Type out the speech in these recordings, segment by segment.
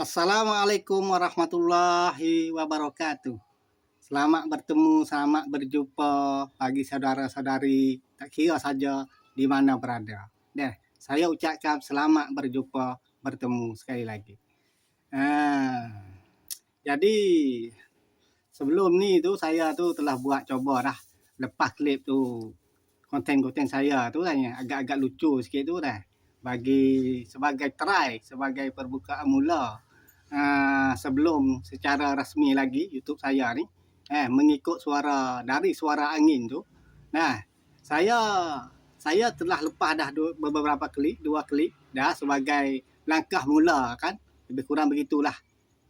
Assalamualaikum warahmatullahi wabarakatuh. Selamat bertemu, selamat berjumpa bagi saudara-saudari tak kira saja di mana berada. Deh, saya ucapkan selamat berjumpa, bertemu sekali lagi. Ah, jadi sebelum ni tu saya tu telah buat coba dah. Lepas klip tu konten-konten saya tu kan agak-agak lucu sikit tu dah bagi sebagai try sebagai perbukaan mula uh, sebelum secara rasmi lagi YouTube saya ni eh mengikut suara dari suara angin tu. Nah saya saya telah lepas dah dua, beberapa klik dua klik dah sebagai langkah mula kan. Lebih kurang begitulah.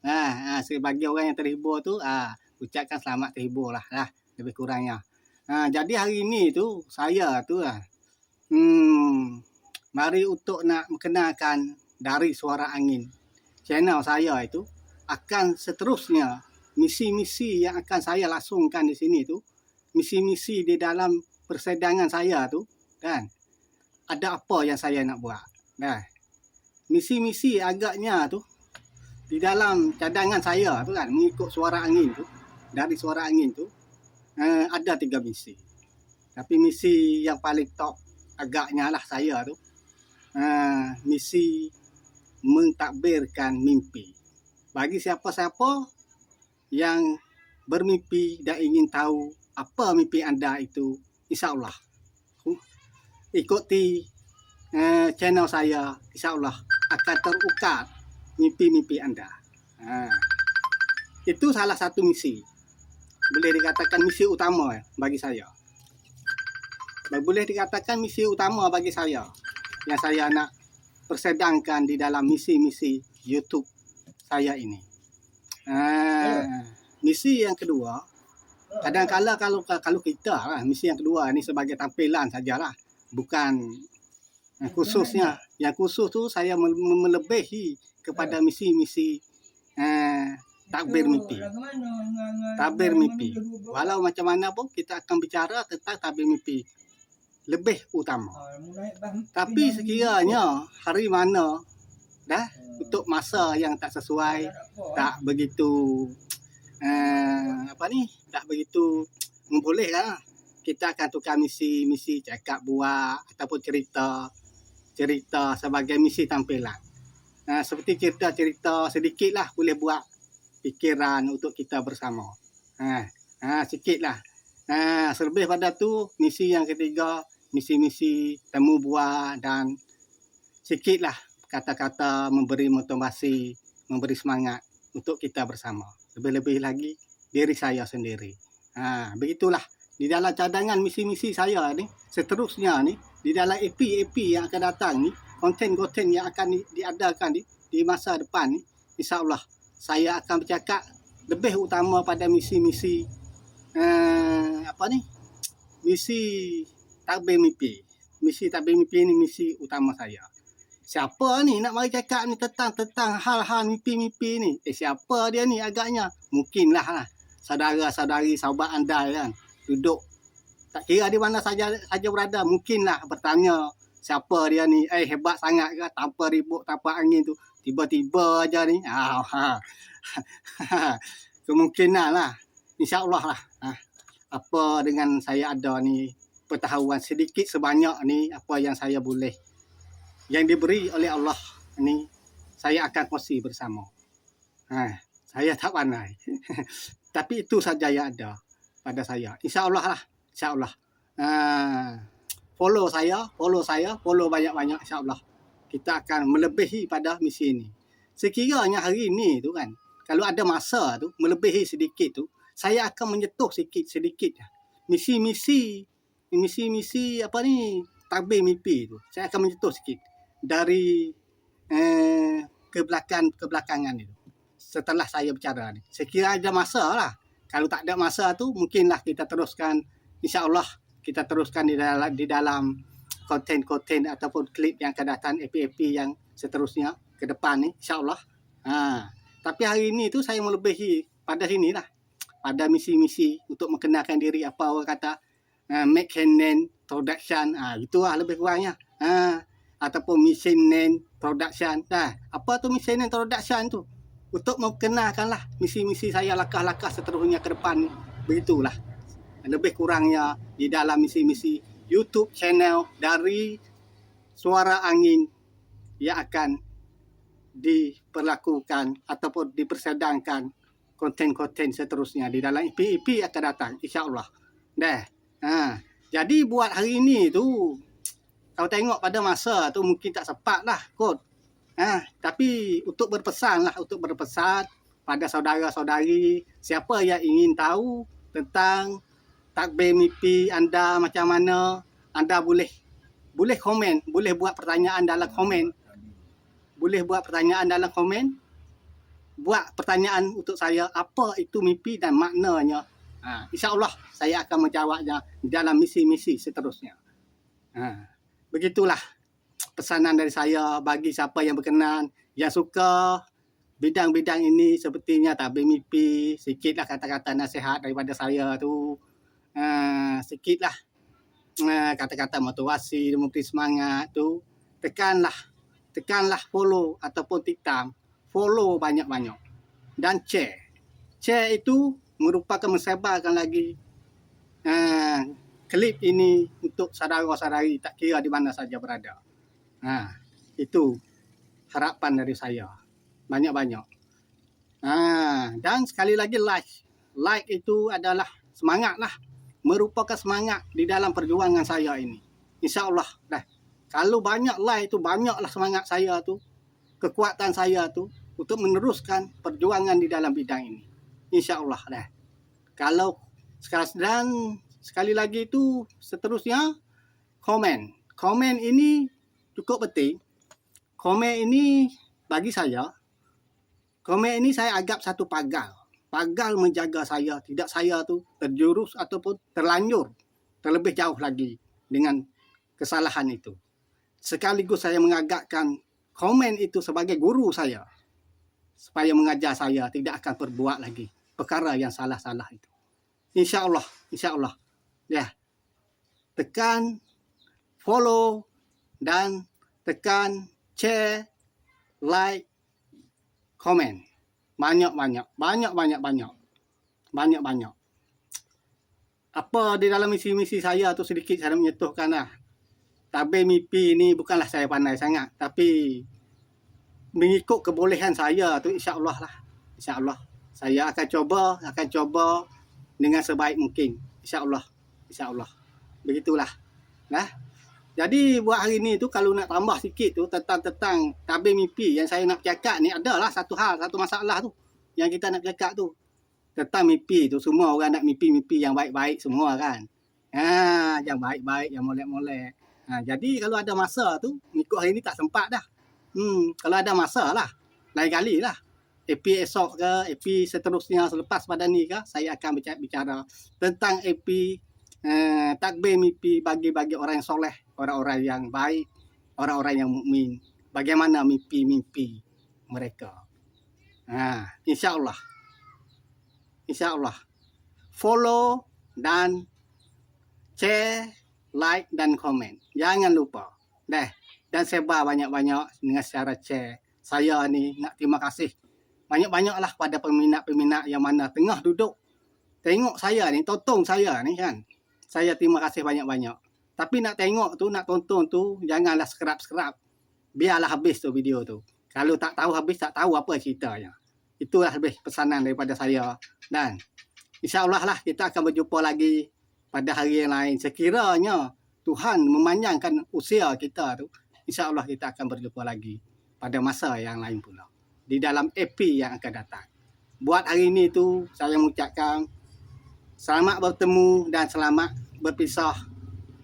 Nah, uh, sebagai orang yang terhibur tu uh, ucapkan selamat terhibur lah lah lebih kurangnya. Uh, jadi hari ini tu saya tu lah hmm, mari untuk nak mengenalkan dari suara angin. Channel saya itu akan seterusnya misi-misi yang akan saya langsungkan di sini tu, misi-misi di dalam persedangan saya tu, kan? Ada apa yang saya nak buat? Kan? Misi-misi agaknya tu di dalam cadangan saya tu kan mengikut suara angin tu dari suara angin tu uh, ada tiga misi. Tapi misi yang paling top agaknya lah saya tu ha, misi mentadbirkan mimpi. Bagi siapa-siapa yang bermimpi dan ingin tahu apa mimpi anda itu, insyaAllah. Ikuti uh, channel saya, insyaAllah akan terukar mimpi-mimpi anda. Ha. Itu salah satu misi. Boleh dikatakan misi utama bagi saya. Boleh dikatakan misi utama bagi saya yang saya nak persedangkan di dalam misi-misi YouTube saya ini. Uh, misi yang kedua, kadang-kala kalau kalau kita lah, misi yang kedua ni sebagai tampilan sajalah, bukan khususnya. Yang khusus tu saya melebihi kepada misi-misi uh, takbir mimpi. Takbir mimpi. Walau macam mana pun kita akan bicara tentang takbir mimpi lebih utama. Ah, Tapi sekiranya hari mana dah hmm. untuk masa yang tak sesuai, tak begitu uh, apa ni, tak begitu membolehkan kita akan tukar misi misi cakap buat ataupun cerita cerita sebagai misi tampilan. Uh, seperti cerita-cerita sedikit lah boleh buat fikiran untuk kita bersama. Ha, uh, uh, sikit lah. Uh, selebih pada tu misi yang ketiga misi-misi temu buah dan sikitlah kata-kata memberi motivasi, memberi semangat untuk kita bersama. Lebih-lebih lagi diri saya sendiri. Ha, begitulah di dalam cadangan misi-misi saya ni, seterusnya ni, di dalam EP-EP yang akan datang ni, konten-konten yang akan diadakan ni, di masa depan ni, insyaAllah saya akan bercakap lebih utama pada misi-misi uh, apa ni? Misi tabir mimpi. Misi tabir mimpi ni misi utama saya. Siapa ni nak mari cakap ni tentang tentang hal-hal mimpi-mimpi ni? Eh siapa dia ni agaknya? Mungkinlah lah. Saudara-saudari sahabat anda kan. Duduk. Tak kira di mana saja saja berada. Mungkinlah bertanya siapa dia ni. Eh hebat sangat ke? Tanpa ribut, tanpa angin tu. Tiba-tiba aja ni. Ah, ha. Kemungkinan lah. InsyaAllah lah. Ha. Apa dengan saya ada ni pengetahuan sedikit sebanyak ni apa yang saya boleh yang diberi oleh Allah ni saya akan kongsi bersama. Ha, saya tak pandai. Tapi itu saja yang ada pada saya. Insya-Allah lah. Insya-Allah. Ha, follow saya, follow saya, follow banyak-banyak insya-Allah. Kita akan melebihi pada misi ini. Sekiranya hari ini tu kan, kalau ada masa tu melebihi sedikit tu, saya akan menyetuh sikit sedikit misi-misi misi-misi apa ni tabir mimpi tu. Saya akan menyentuh sikit dari eh, kebelakangan kebelakangan itu. Setelah saya bicara ni. Kira ada masa lah. Kalau tak ada masa tu mungkinlah kita teruskan insya-Allah kita teruskan di dalam di dalam konten-konten ataupun klip yang akan datang EP-EP yang seterusnya ke depan ni insya-Allah. Ha. Tapi hari ini tu saya melebihi pada sini lah. Pada misi-misi untuk mengenalkan diri apa orang kata uh, make hand production. Ah uh, itulah lebih kurangnya. Uh, ataupun mission name production. Dah apa tu mission name production tu? Untuk memperkenalkanlah misi-misi saya langkah-langkah seterusnya ke depan. Begitulah. Lebih kurangnya di dalam misi-misi YouTube channel dari Suara Angin yang akan diperlakukan ataupun dipersedangkan konten-konten seterusnya di dalam EP-EP akan datang insya-Allah. Dah. Ha. Jadi buat hari ini tu kalau tengok pada masa tu mungkin tak sempat lah kot. Ha. Tapi untuk berpesan lah, untuk berpesan pada saudara-saudari siapa yang ingin tahu tentang takbir mimpi anda macam mana, anda boleh boleh komen, boleh buat pertanyaan dalam komen. Boleh buat pertanyaan dalam komen. Buat pertanyaan untuk saya, apa itu mimpi dan maknanya. Ha, InsyaAllah saya akan menjawabnya dalam misi-misi seterusnya. Ha, begitulah pesanan dari saya bagi siapa yang berkenan, yang suka bidang-bidang ini sepertinya tabir mimpi, sikitlah kata-kata nasihat daripada saya tu. Ha, sikitlah uh, kata-kata motivasi, memberi semangat tu, tekanlah, tekanlah follow ataupun tiktam, follow banyak-banyak dan share. Share itu merupakan mensebarkan lagi uh, klip ini untuk saudara-saudari tak kira di mana saja berada. Ha, itu harapan dari saya. Banyak-banyak. Ha, dan sekali lagi like. Like itu adalah semangat lah merupakan semangat di dalam perjuangan saya ini. InsyaAllah dah. Kalau banyak like itu, banyaklah semangat saya tu. Kekuatan saya tu untuk meneruskan perjuangan di dalam bidang ini. InsyaAllah dah. Kalau sekarang dan sekali lagi itu seterusnya komen. Komen ini cukup penting. Komen ini bagi saya, komen ini saya agak satu pagar pagal menjaga saya tidak saya tu terjurus ataupun terlanjur terlebih jauh lagi dengan kesalahan itu sekaligus saya mengagakkan komen itu sebagai guru saya supaya mengajar saya tidak akan berbuat lagi perkara yang salah-salah itu insyaallah insyaallah ya tekan follow dan tekan share like comment banyak-banyak. Banyak-banyak banyak. Banyak-banyak. Apa di dalam misi-misi saya tu sedikit saya menyentuhkan lah. Tabir mimpi ni bukanlah saya pandai sangat. Tapi mengikut kebolehan saya tu insya-Allah lah. Insya-Allah. Saya akan coba, akan coba dengan sebaik mungkin. Insya-Allah. Insya-Allah. Begitulah. Nah. Jadi buat hari ni tu kalau nak tambah sikit tu tentang-tentang tabir mimpi yang saya nak cakap ni adalah satu hal, satu masalah tu yang kita nak cakap tu. Tentang mimpi tu semua orang nak mimpi-mimpi yang baik-baik semua kan. Ha, yang baik-baik, yang molek-molek. Ha, jadi kalau ada masa tu, ikut hari ni tak sempat dah. Hmm, kalau ada masa lah, lain kali lah. AP esok ke, AP seterusnya selepas pada ni ke, saya akan bicara tentang AP eh, takbir mimpi bagi-bagi orang yang soleh, orang-orang yang baik, orang-orang yang mukmin. Bagaimana mimpi-mimpi mereka? Ha, insya-Allah. Insya-Allah. Follow dan share, like dan komen. Jangan lupa. Dah. Dan sebar banyak-banyak dengan secara share. Saya ni nak terima kasih banyak-banyaklah pada peminat-peminat yang mana tengah duduk tengok saya ni, tonton saya ni kan saya terima kasih banyak-banyak. Tapi nak tengok tu, nak tonton tu, janganlah skerap-skerap. Biarlah habis tu video tu. Kalau tak tahu habis, tak tahu apa ceritanya. Itulah lebih pesanan daripada saya. Dan insyaAllah lah kita akan berjumpa lagi pada hari yang lain. Sekiranya Tuhan memanjangkan usia kita tu, insyaAllah kita akan berjumpa lagi pada masa yang lain pula. Di dalam EP yang akan datang. Buat hari ini tu, saya mengucapkan Selamat bertemu dan selamat berpisah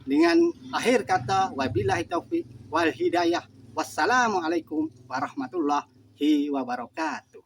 dengan akhir kata wabillahi taufiq wal hidayah. Wassalamualaikum warahmatullahi wabarakatuh.